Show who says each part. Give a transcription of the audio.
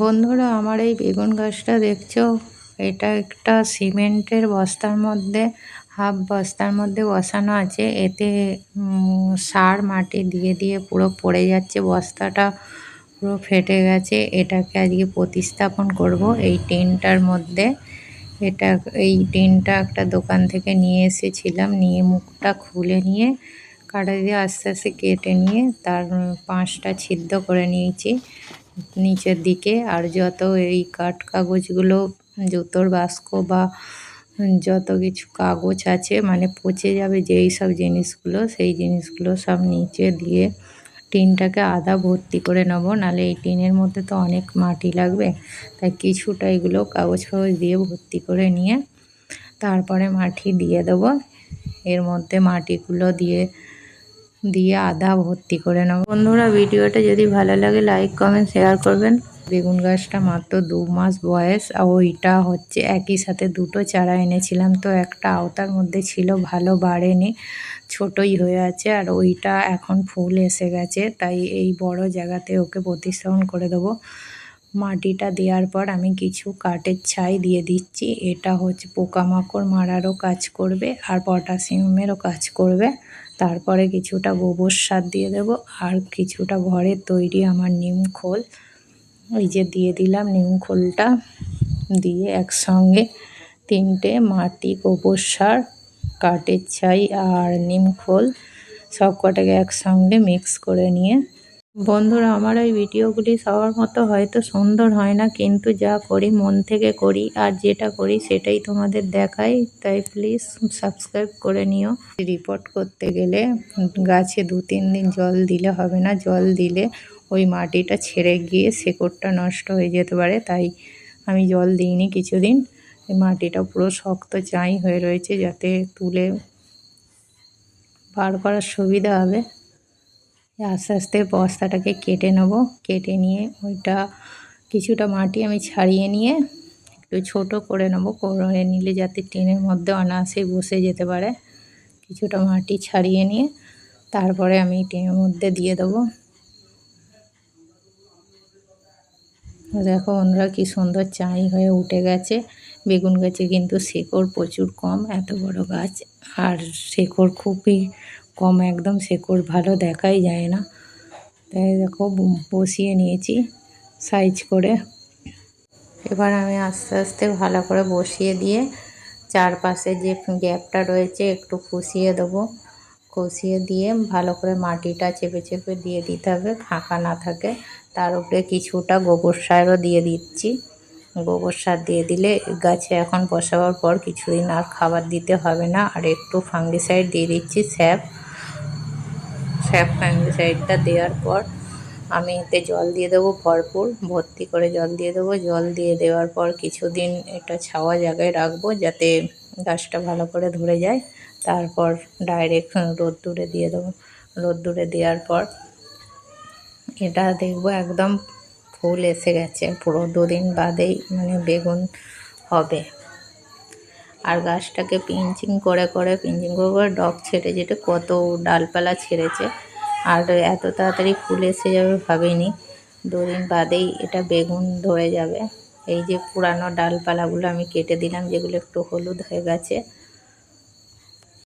Speaker 1: বন্ধুরা, আমার এই বেগুন গাছটা দেখছ? এটা একটা সিমেন্টের বস্তার মধ্যে, হাফ বস্তার মধ্যে বসানো আছে। এতে সার মাটি দিয়ে দিয়ে পুরো পড়ে যাচ্ছে। বস্তাটা পুরো ফেটে গেছে। এটাকে আজকে প্রতিস্থাপন করব এই টিনটার মধ্যে। এটা, এই টিনটা একটা দোকান থেকে নিয়ে এসেছিলাম। নিয়ে মুখটা খুলে নিয়ে, কাটা দিয়ে আস্তে আস্তে কেটে নিয়ে, তার পাঁচটা ছিদ্র করে নিয়েছি। নিচের দিকে আর যত এই কাঠ কাগজগুলো জুতোর বাস্ক বা যত কিছু কাগজ আছে মানে পচে যাবে যেই সব জিনিসগুলো, সেই জিনিসগুলো সব নিচে দিয়ে টিনটাকে আদা ভর্তি করে নেব। নাহলে এই টিনের মধ্যে তো অনেক মাটি লাগবে, তাই কিছুটা এগুলো কাগজ ফাগজ দিয়ে ভর্তি করে নিয়ে তারপরে মাটি দিয়ে দেবো। এর মধ্যে মাটিগুলো দিয়ে দিয়ে আদা ভর্তি করে নেব। বন্ধুরা, ভিডিওটা যদি ভালো লাগে লাইক কমেন্ট শেয়ার করবেন। বেগুন গাছটা মাত্র দু মাস বয়স, আর ওইটা হচ্ছে একই সাথে দুটো চারা এনেছিলাম। তো একটা আওতার মধ্যে ছিল, ভালো বাড়েনি, ছোটই হয়ে আছে, আর ওইটা এখন ফুল এসে গেছে, তাই এই বড় জায়গাতে ওকে প্রতিস্থাপন করে দেবো। মাটিটা দেওয়ার পর আমি কিছু কাঠের ছাই দিয়ে দিচ্ছি। এটা হচ্ছে পোকামাকড় মারারও কাজ করবে আর পটাশিয়ামেরও কাজ করবে। তারপরে কিছুটা গোবর সার দিয়ে দেব আর কিছুটা ঘরের তৈরি আমার নিম খোল। ওই যে দিয়ে দিলাম নিম খোলটা দিয়ে একসঙ্গে তিনটে মাটি, গোবর সার, কাঠের ছাই আর নিম খোল সব কটাকে একসঙ্গে মিক্স করে নিয়ে বন্ধুরা, আমার এই ভিডিওগুলি সবার মতো হয়তো সুন্দর হয় না, কিন্তু যা করি, মন থেকে করি আর যেটা করি সেটাই তোমাদের দেখাই। তাই প্লিজ সাবস্ক্রাইব করে নিও। রিপোর্ট করতে গেলে গাছে দু তিন দিন জল দিলে হবে না, জল দিলে ওই মাটিটা ছেড়ে গিয়ে শেকড়টা নষ্ট হয়ে যেতে পারে, তাই আমি জল দিইনি কিছুদিন। মাটিটা পুরো শক্ত চাই হয়ে রয়েছে যাতে তুলে বার করার সুবিধা হবে। আস্তে আস্তে বস্তাটাকে কেটে নেব। কেটে নিয়ে ওইটা কিছুটা মাটি আমি ছাড়িয়ে নিয়ে একটু ছোট করে নেব। করে নিলে যাতে টিনের মধ্যে অনায়াসেই বসে যেতে পারে। কিছুটা মাটি ছাড়িয়ে নিয়ে তারপরে আমি টিনের মধ্যে দিয়ে দেবো। দেখো বন্ধুরা কি সুন্দর চাই হয়ে উঠে গেছে। বেগুন গাছে কিন্তু শেকড় প্রচুর কম, এত বড় গাছ। আর শেকড় খুবই কম একদম শেকড় ভালো দেখাই যায় না। তাই দেখো বসিয়ে নিয়েছি সাইজ করে। এবার আমি আস্তে আস্তে ভালো করে বসিয়ে দিয়ে চারপাশে যে গ্যাপটা রয়েছে একটু খুশিয়ে দেবো। কষিয়ে দিয়ে ভালো করে মাটিটা চেপে চেপে দিয়ে দিতে হবে, ফাঁকা না থাকে। তার উপরে কিছুটা গোবর সারও দিয়ে দিচ্ছি। গোবর সার দিয়ে দিলে গাছে এখন বসাবার পর কিছুদিন আর খাবার দিতে হবে না। আর একটু ফাঙ্গিসাইড দিয়ে দিচ্ছি স্যাপ। স্যাপ ফাঙ্গিসাইডটা দেওয়ার পর আমি এতে জল দিয়ে দেবো ভরপুর, ভর্তি করে জল দিয়ে দেবো। জল দিয়ে দেওয়ার পর কিছুদিন এটা ছাওয়া জায়গায় রাখব যাতে গাছটা ভালো করে ধরে যায়। তারপর ডাইরেক্ট রোদ্দুরে দিয়ে দেবো। রোদ্দুরে দেওয়ার পর এটা দেখব একদম ফুল এসে গেছে। পুরো দুদিন বাদেই মানে বেগুন হবে। আর গাছটাকে পিঞ্চিং করে করে, পিঞ্চিং করে করে ডগ ছেড়ে যেটা কত ডালপালা ছেড়েছে। আর এত তাড়াতাড়ি ফুল এসে যাবে ভাবিনি। দুদিন বাদেই এটা বেগুন ধরে যাবে। এই যে পুরানো ডালপালাগুলো আমি কেটে দিলাম, যেগুলো একটু হলুদ হয়ে গেছে।